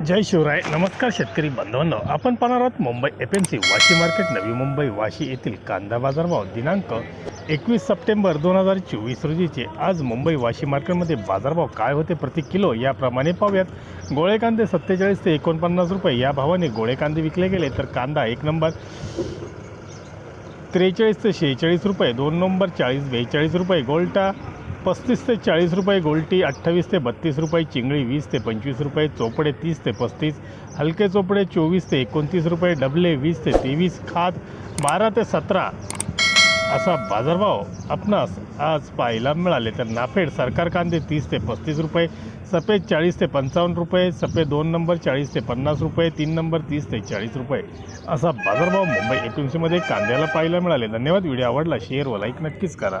जय शिवराय नमस्कार शेतकरी बांधवांनो आपण पाहणार आहोत Mumbai F M C Vashi market Navi Mumbai Vashi येथील कांदा बाजारभाव दिनांक एकवीस सप्टेंबर दोन हजार चोवीस रोजीचे. आज मुंबई वाशी मार्केटमध्ये बाजारभाव काय होते प्रति किलो याप्रमाणे पाहूयात. गोळे कांदे सत्तेचाळीस ते एकोणपन्नास रुपये या भावाने गोळे कांदे विकले गेले तर कांदा एक नंबर. त्रेचाळीस ते शेहेचाळीस रुपये दोन नंबर चाळीस बेचाळीस रुपये. गोल्टा पस्तीस ते चाळीस रुपये गोलटी अठ्ठावीस ते बत्तीस रुपये चिंगळी वीस ते पंचवीस रुपये चोपडे तीस ते पस्तीस हलके चोपडे चोवीस ते एकोणतीस रुपये डबले वीस ते तेवीस खाद बारा ते सतरा. असा बाजारभाव आपणास आज पाहायला मिळाले तर नाफेड सरकार कांदे तीस ते पस्तीस रुपये सफेद चाळीस ते पंचावन्न रुपये सफेद दोन नंबर चाळीस ते पन्नास रुपये तीन नंबर तीस ते चाळीस रुपये. असा बाजारभाव मुंबई एपीएमसीमध्ये कांद्याला पाहायला मिळाले. धन्यवाद. व्हिडिओ आवडला शेअर व लाईक नक्कीच करा.